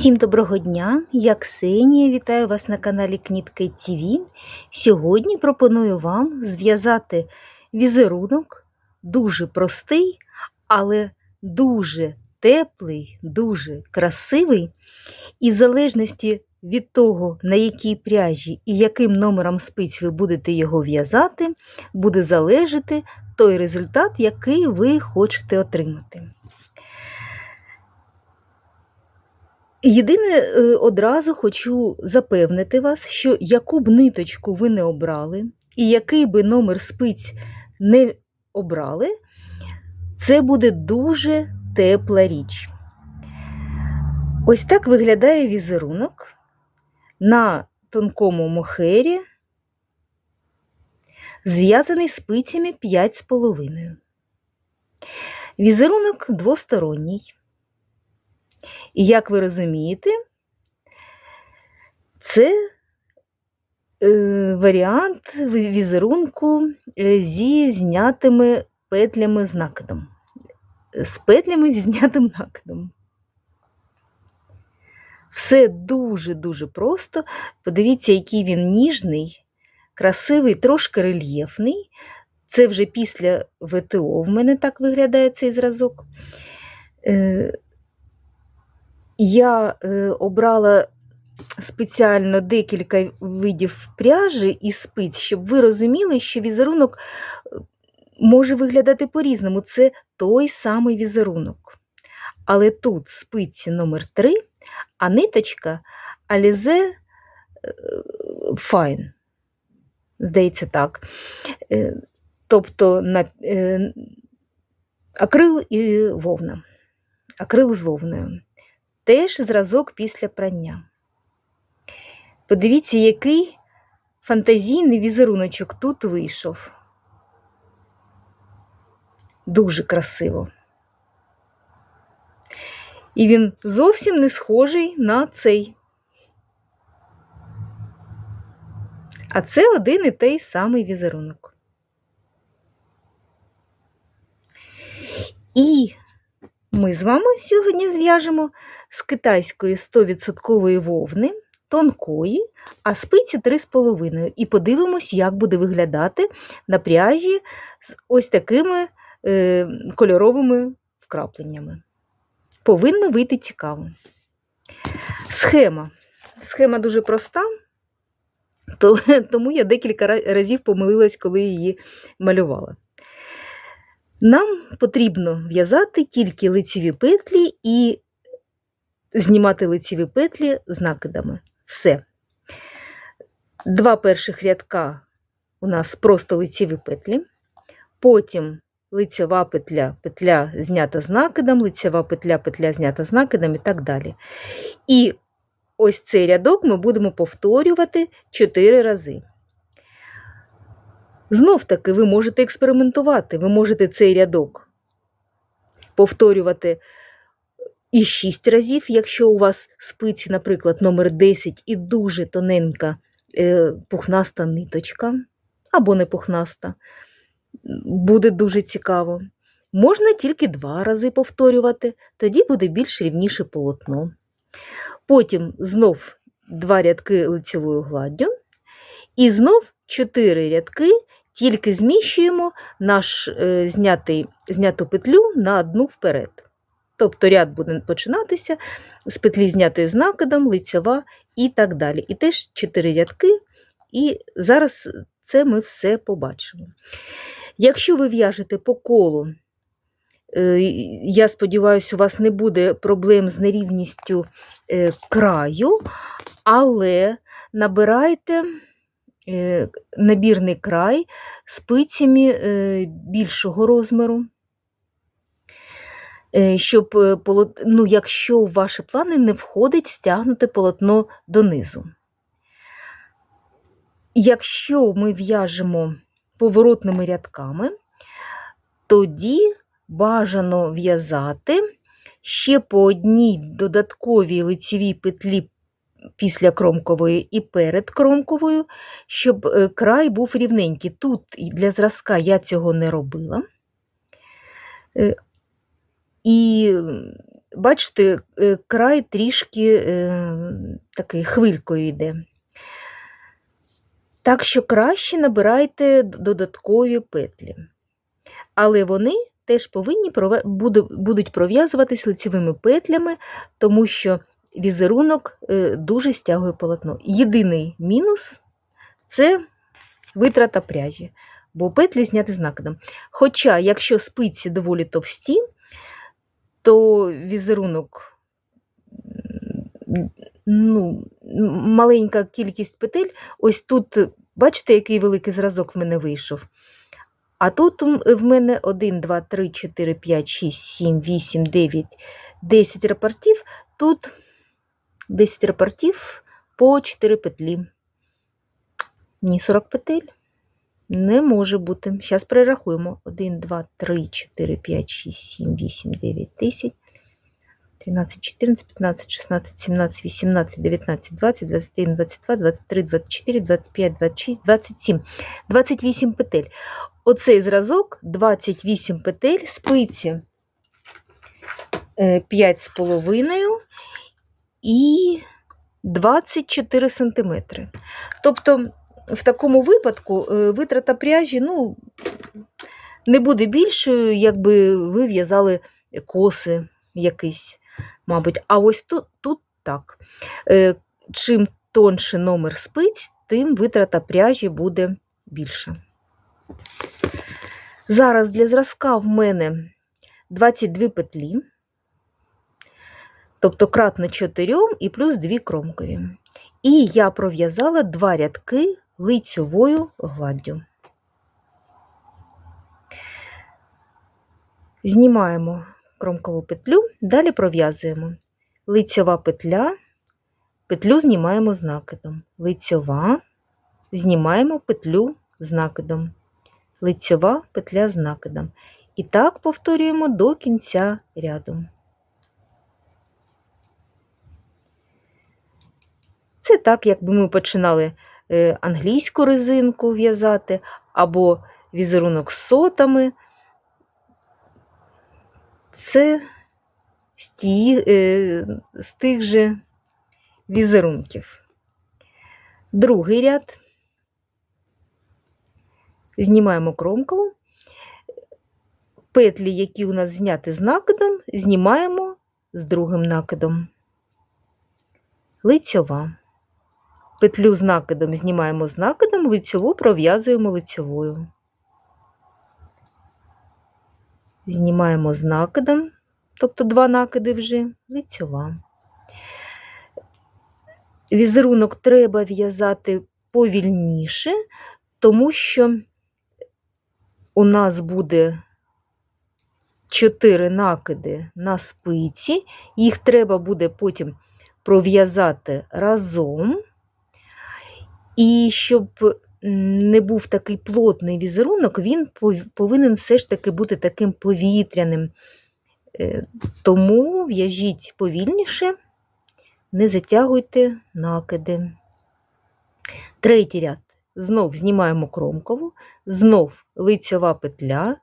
Всім доброго дня! Я Ксенія, вітаю вас на каналі Кнітки ТВ. Сьогодні пропоную вам зв'язати візерунок дуже простий, але дуже теплий, дуже красивий. І в залежності від того, на якій пряжі і яким номером спиць ви будете його в'язати, буде залежати той результат, який ви хочете отримати. Єдине, е, одразу хочу запевнити вас, що яку б ниточку ви не обрали, і який би номер спиць не обрали, це буде дуже тепла річ. Ось так виглядає візерунок на тонкому мохері, зв'язаний спицями 5,5. Візерунок двосторонній. І як ви розумієте, це е, варіант візерунку е, зі знятими петлями з накидом. З петлями зі знятим накидом. Все дуже-дуже просто. Подивіться, який він ніжний, красивий, трошки рельєфний. Це вже після ВТО в мене так виглядає цей зразок. Е, я е, обрала спеціально декілька видів пряжі і спиць, щоб ви розуміли, що візерунок е, може виглядати по-різному. Це той самий візерунок. Але тут спиці номер 3 а ниточка Alize Fine. Здається, так. Е, тобто на акрил і вовна. Акрил з вовною теж зразок після прання. Подивіться, який фантазійний візеруночок тут вийшов. Дуже красиво. І він зовсім не схожий на цей. А це один і той самий візерунок. І ми з вами сьогодні зв'яжемо з китайської 100% вовни, тонкої, а спиці 3,5. І подивимось, як буде виглядати на пряжі з ось такими е, кольоровими вкрапленнями. Повинно вийти цікаво. Схема. Схема дуже проста, тому я декілька разів помилилась, коли її малювала. Нам потрібно в'язати тільки лицеві петлі і знімати лицеві петлі з накидами. Все. Два перших рядка у нас просто лицеві петлі, потім лицьова петля, петля знята з накидом, лицьова петля, петля знята з накидом і так далі. І ось цей рядок ми будемо повторювати 4 рази. Знов таки ви можете експериментувати, ви можете цей рядок повторювати і 6 разів, якщо у вас спиці, наприклад, номер 10 і дуже тоненька е, пухнаста ниточка, або не пухнаста, буде дуже цікаво. Можна тільки два рази повторювати, тоді буде більш рівніше полотно. Потім знов два рядки лицевою гладдю, і знов 4 рядки тільки зміщуємо наш е, знятий, зняту петлю на одну вперед. Тобто ряд буде починатися з петлі знятої з накидом, лицьова і так далі. І теж 4 рядки, і зараз це ми все побачимо. Якщо ви в'яжете по колу, е, я сподіваюся, у вас не буде проблем з нерівністю е, краю, але набирайте Е, набірний край спицями більшого розміру, щоб, ну, якщо в ваші плани не входить стягнути полотно донизу. Якщо ми в'яжемо поворотними рядками, тоді бажано в'язати ще по одній додатковій лицевій петлі після кромкової і перед кромковою, щоб е, край був рівненький. Тут для зразка я цього не робила. І бачите, е, край трішки е, такий хвилькою йде. Так що краще набирайте додаткові петлі. Але вони теж повинні будуть пров'язуватись лицевими петлями, тому що візерунок е, дуже стягує полотно. Єдиний мінус це витрата пряжі, бо петлі зняти з накидом. Хоча, якщо спиці доволі товсті, то візерунок ну, маленька кількість петель. Ось тут, бачите, який великий зразок в мене вийшов. А тут в мене 1, 2, 3, 4, 5, 6, 7, 8, 9, 10 рапортів. Тут 10 рапортів по 4 петлі. Ні, 40 петель. Не може бути. Зараз перерахуємо. 1, 2, 3, 4, 5, 6, 7, 8, 9, 10, 13, 14, 15, 16, 17, 18, 19, 20, 21, 22, 23, 24, 25, 26, 27. 28 петель. Оцей зразок 28 петель спиці 5,5 і 24 см. Тобто, в такому випадку е, витрата пряжі ну, не буде більшою, якби ви в'язали коси якісь, мабуть. А ось тут, тут так. Е, Чим тонше номер спиць, тим витрата пряжі буде більша. Зараз для зразка в мене 22 петлі, тобто кратно 4 і плюс 2 кромкові. І я пров'язала два рядки лицьовою гладдю. Знімаємо кромкову петлю, далі пров'язуємо лицьова петля, петлю знімаємо з накидом, лицьова, знімаємо петлю з накидом, лицьова петля з накидом. І так повторюємо до кінця ряду. Це так, якби ми починали англійську резинку в'язати, або візерунок з сотами. Це з, ті, е, з тих же візерунків. Другий ряд. Знімаємо кромкову. Петлі, які у нас зняті з накидом, знімаємо з другим накидом. Лицьова. Петлю з накидом знімаємо з накидом, лицьову пров'язуємо лицьовою. Знімаємо з накидом, тобто два накиди вже, лицьова. Візерунок треба в'язати повільніше, тому що у нас буде 4 накиди на спиці, їх треба буде потім пров'язати разом. І щоб не був такий плотний візерунок, він повинен все ж таки бути таким повітряним. Е, Тому в'яжіть повільніше, не затягуйте накиди. Третій ряд. Знов знімаємо кромкову, знов лицьова петля,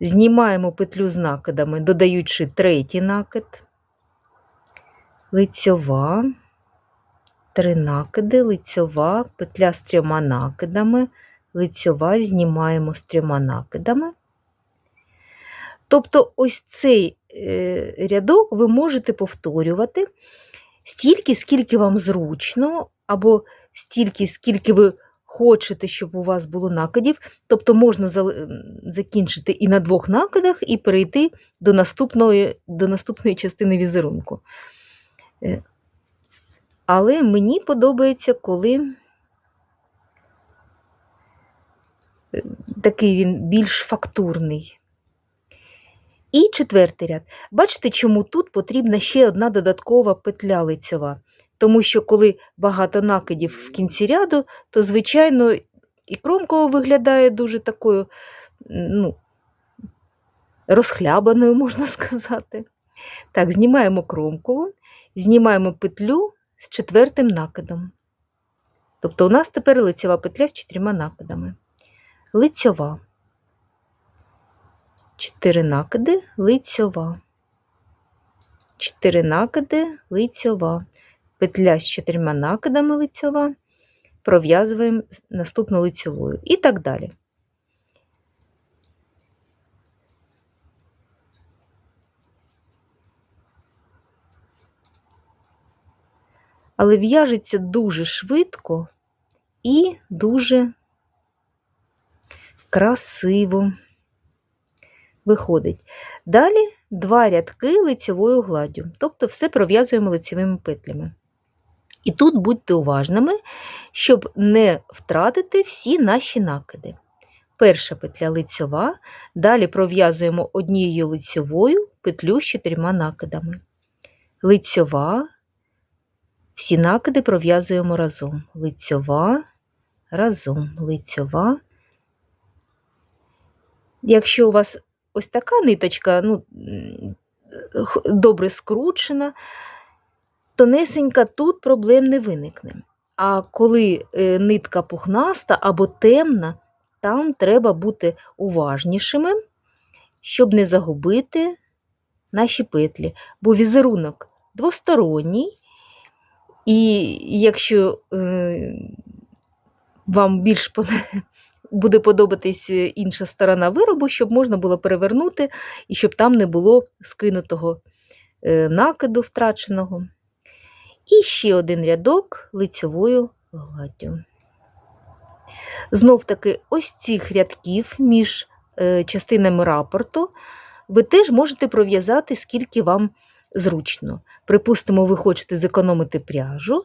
знімаємо петлю з накидами, додаючи третій накид, лицьова, три накиди, лицьова, петля з трьома накидами, лицьова знімаємо з трьома накидами. Тобто, ось цей е, рядок ви можете повторювати стільки, скільки вам зручно, або стільки, скільки ви хочете, щоб у вас було накидів. Тобто можна закінчити і на двох накидах, і перейти до наступної, до наступної частини візерунку. Але мені подобається, коли е, такий він більш фактурний. І четвертий ряд. Бачите, чому тут потрібна ще одна додаткова петля лицьова. Тому що, коли багато накидів в кінці ряду, то, звичайно, і кромкова виглядає дуже такою ну, розхлябаною, можна сказати. Так, знімаємо кромкову, знімаємо петлю з четвертим накидом. Тобто у нас тепер лицьова петля з чотирма накидами. Лицьова. Чотири накиди, лицьова. 4 накиди, лицьова. Петля з чотирма накидами лицьова, пров'язуємо наступну лицьовою і так далі. Але в'яжеться дуже швидко і дуже красиво виходить. Далі два рядки лицевою гладдю, тобто все пров'язуємо лицевими петлями. І тут будьте уважними, щоб не втратити всі наші накиди. Перша петля лицьова, далі пров'язуємо однією лицьовою петлю з чотирма накидами. Лицьова, всі накиди пров'язуємо разом. Лицьова, разом, лицьова. Якщо у вас ось така ниточка, ну, добре скручена, тонесенька, тут проблем не виникне. А коли е, нитка пухнаста або темна, там треба бути уважнішими, щоб не загубити наші петлі, бо візерунок двосторонній, і якщо е, вам більш буде подобатись інша сторона виробу, щоб можна було перевернути і щоб там не було скинутого е, накиду втраченого. І ще один рядок лицьовою гладдю. Знов таки, ось цих рядків між е, частинами рапорту ви теж можете пров'язати, скільки вам зручно. Припустимо, ви хочете зекономити пряжу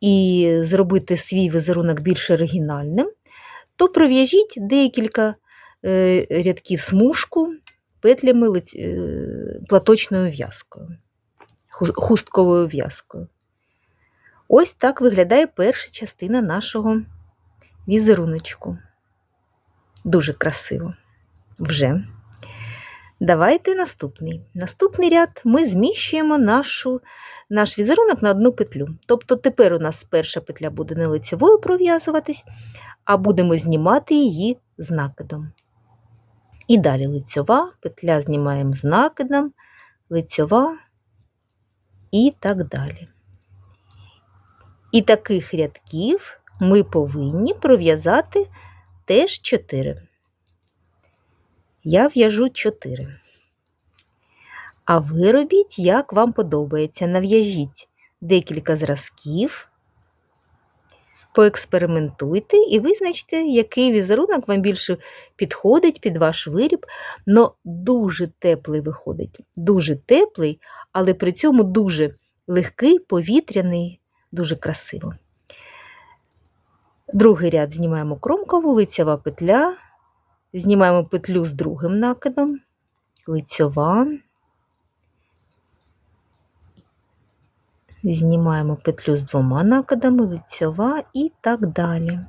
і зробити свій візерунок більш оригінальним, то пров'яжіть декілька е, рядків смужку петлями е, платочною в'язкою, хустковою в'язкою. Ось так виглядає перша частина нашого візеруночку. Дуже красиво вже. Давайте наступний. Наступний ряд ми зміщуємо нашу, наш візерунок на одну петлю. Тобто тепер у нас перша петля буде не лицевою пров'язуватись, а будемо знімати її з накидом. І далі лицьова, петля знімаємо з накидом, лицьова і так далі. І таких рядків ми повинні пров'язати теж 4. Я в'яжу 4. А ви робіть, як вам подобається. Нав'яжіть декілька зразків, поекспериментуйте і визначте, який візерунок вам більше підходить під ваш виріб, но дуже теплий виходить. Дуже теплий, але при цьому дуже легкий, повітряний, дуже красиво. Другий ряд знімаємо кромкову, лицева петля, знімаємо петлю з другим накидом, лицьова, знімаємо петлю з двома накидами, лицьова і так далі.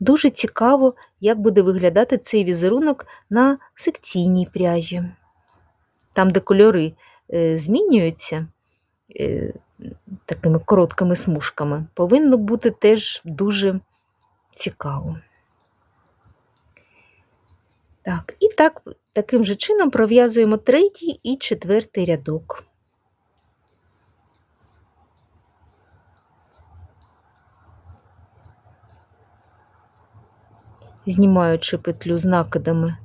Дуже цікаво, як буде виглядати цей візерунок на секційній пряжі. Там, де кольори е, змінюються е, такими короткими смужками, повинно бути теж дуже цікаво. Так, І так, таким же чином пров'язуємо третій і четвертий рядок. Знімаючи петлю з накидами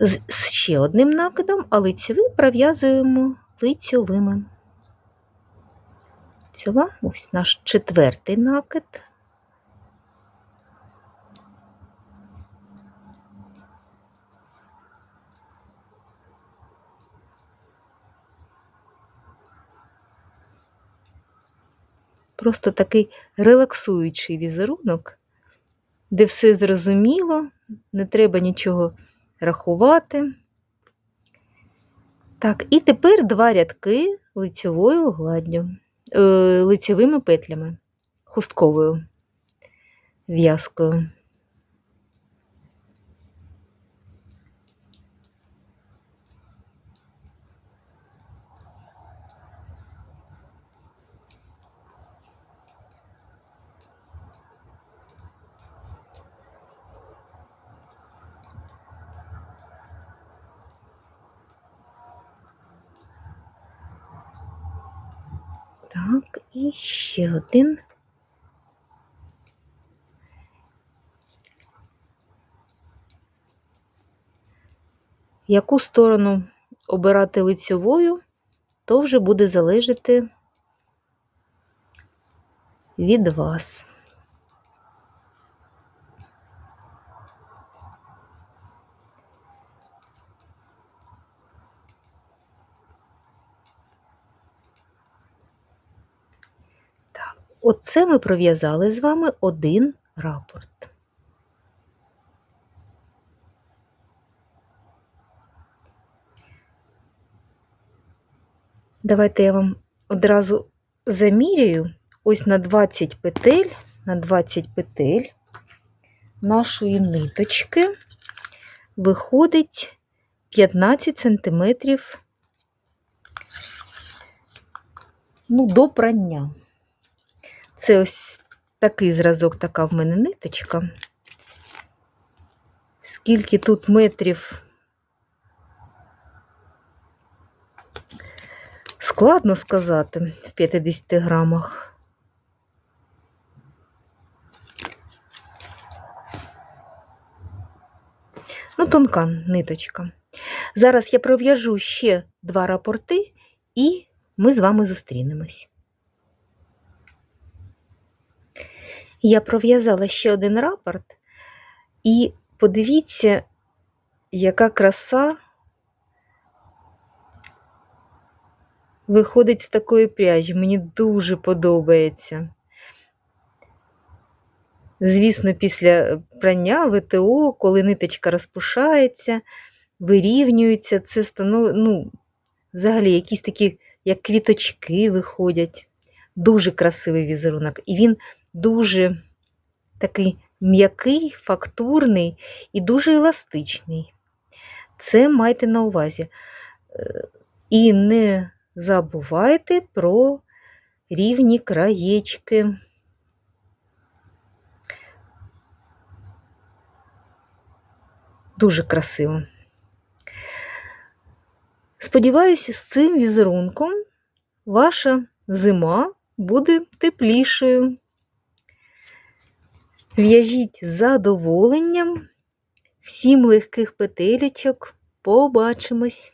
з ще одним накидом, а лицьовий пров'язуємо лицьовими. Лицьова, ось наш четвертий накид. Просто такий релаксуючий візерунок, де все зрозуміло, не треба нічого рахувати. Так, і тепер два рядки лицьовою гладдю, е, лицьовими петлями, хустковою в'язкою. Так, і ще один. Яку сторону обирати лицьовою, то вже буде залежати від вас. Так, оце ми пров'язали з вами один рапорт. Давайте я вам одразу заміряю ось на 20 петель, на 20 петель нашої ниточки виходить 15 сантиметрів ну, до прання. Це ось такий зразок, така в мене ниточка. Скільки тут метрів Складно сказати в 50 грамах. Ну, тонка ниточка. Зараз я пров'яжу ще два рапорти, і ми з вами зустрінемось. Я пров'язала ще один рапорт, і подивіться, яка краса виходить з такої пряжі. Мені дуже подобається. Звісно, після прання ВТО, коли ниточка розпушається, вирівнюється, це станов... ну, взагалі якісь такі, як квіточки виходять. Дуже красивий візерунок. І він дуже такий м'який, фактурний і дуже еластичний. Це майте на увазі. Е, І не забувайте про рівні краєчки. Дуже красиво. Сподіваюся, з цим візерунком ваша зима буде теплішою. В'яжіть з задоволенням, всім легких петелечок. Побачимось!